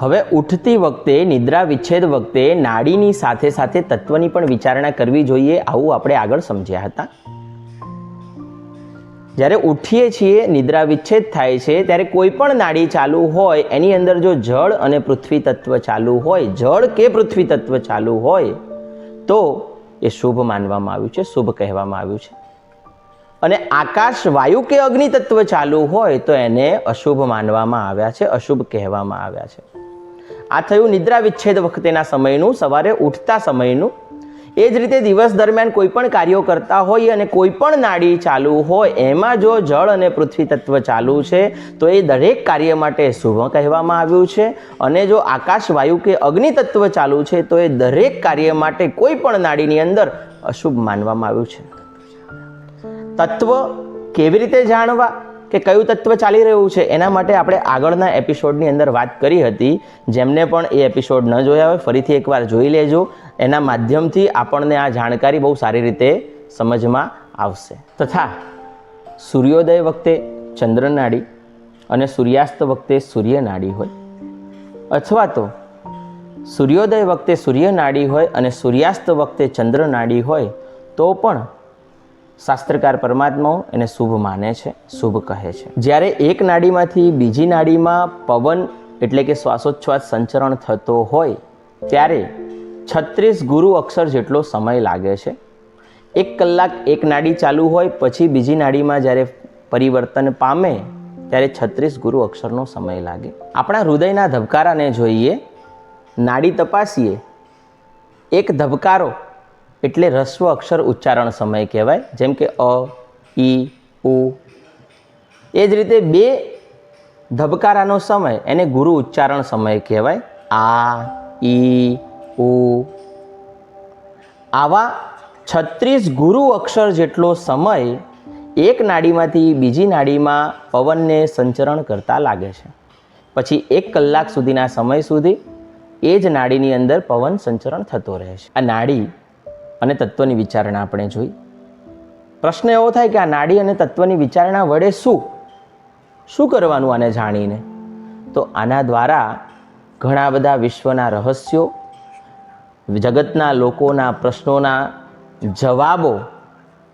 હવે ઉઠતી વખતે, નિદ્રા વિચ્છેદ વખતે નાડીની સાથે સાથે તત્વની પણ વિચારણા કરવી જોઈએ, આવું આપણે આગળ સમજ્યા હતા. જ્યારે ઉઠીએ છીએ, નિદ્રા વિચ્છેદ થાય છે, ત્યારે કોઈ પણ નાડી ચાલુ હોય, એની અંદર જો જળ અને પૃથ્વી તત્વ ચાલુ હોય, જળ કે પૃથ્વી તત્વ ચાલુ હોય, તો એ શુભ માનવામાં આવ્યું છે, શુભ કહેવામાં આવ્યું છે. અને આકાશ, વાયુ કે અગ્નિ તત્વ ચાલુ હોય, તો એને અશુભ માનવામાં આવ્યા છે, અશુભ કહેવામાં આવ્યા છે. આ થયું નિદ્રા વિચ્છેદ વખતેના સમયનું, સવારે ઉઠતા સમયનું. એ જ રીતે દિવસ દરમિયાન કોઈ પણ કાર્યો કરતા હોય અને કોઈ પણ નાડી ચાલુ હોય, એમાં જો જળ અને પૃથ્વી તત્વ ચાલુ છે, તો એ દરેક કાર્ય માટે શુભ કહેવામાં આવ્યું છે. અને જો આકાશ વાયુ કે અગ્નિ તત્વ ચાલુ છે, તો એ દરેક કાર્ય માટે કોઈ પણ નાડીની અંદર અશુભ માનવામાં આવ્યું છે. તત્વ કેવી રીતે જાણવા? કે કયું તત્વ ચાલી રહ્યું છે એના માટે આપણે આગળના એપિસોડની અંદર વાત કરી હતી. જેમને પણ એ એપિસોડ ન જોયા હોય, ફરીથી એકવાર જોઈ લેજો. એના માધ્યમથી આપણને આ જાણકારી બહુ સારી રીતે સમજમાં આવશે. તથા સૂર્યોદય વખતે ચંદ્રનાડી અને સૂર્યાસ્ત વખતે સૂર્યનાડી હોય. અથવા તો સૂર્યોદય વખતે સૂર્યનાડી હોય અને સૂર્યાસ્ત વખતે ચંદ્રનાડી હોય, તો પણ શાસ્ત્રકાર પરમાત્માઓ એને શુભ માને છે, શુભ કહે છે. જ્યારે એક નાડીમાંથી બીજી નાડીમાં પવન એટલે કે શ્વાસોચ્છ્વાસ સંચરણ થતો હોય, ત્યારે છત્રીસ ગુરુ અક્ષર જેટલો સમય લાગે છે. એક કલાક એક નાડી ચાલુ હોય, પછી બીજી નાડીમાં જ્યારે પરિવર્તન પામે, ત્યારે છત્રીસ ગુરુ અક્ષરનો સમય લાગે. આપણા હૃદયના ધબકારાને જોઈએ, નાડી તપાસીએ, એક ધબકારો એટલે રસ્વ અક્ષર ઉચ્ચારણ સમય કહેવાય. જેમ કે અ ઈ ઉ. એ જ રીતે બે ધબકારાનો સમય એને ગુરુ ઉચ્ચારણ સમય કહેવાય. આ ઈ ઉ. આવા છત્રીસ ગુરુ અક્ષર જેટલો સમય એક નાડીમાંથી બીજી નાડીમાં પવનને સંચરણ કરતા લાગે છે. પછી એક કલાક સુધીના સમય સુધી એ જ નાડીની અંદર પવન સંચરણ થતો રહે છે. આ નાડી અને તત્વની વિચારણા આપણે જોઈ. પ્રશ્ન એવો થાય કે આ નાડી અને તત્વની વિચારણા વડે શું? શું કરવાનું આને જાણીને? તો આના દ્વારા ઘણા બધા વિશ્વના રહસ્યો, જગતના લોકોના પ્રશ્નોના જવાબો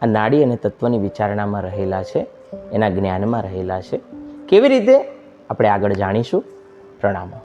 આ નાડી અને તત્વની વિચારણામાં રહેલા છે, એના જ્ઞાનમાં રહેલા છે. કેવી રીતે? આપણે આગળ જાણીશું પ્રણામ.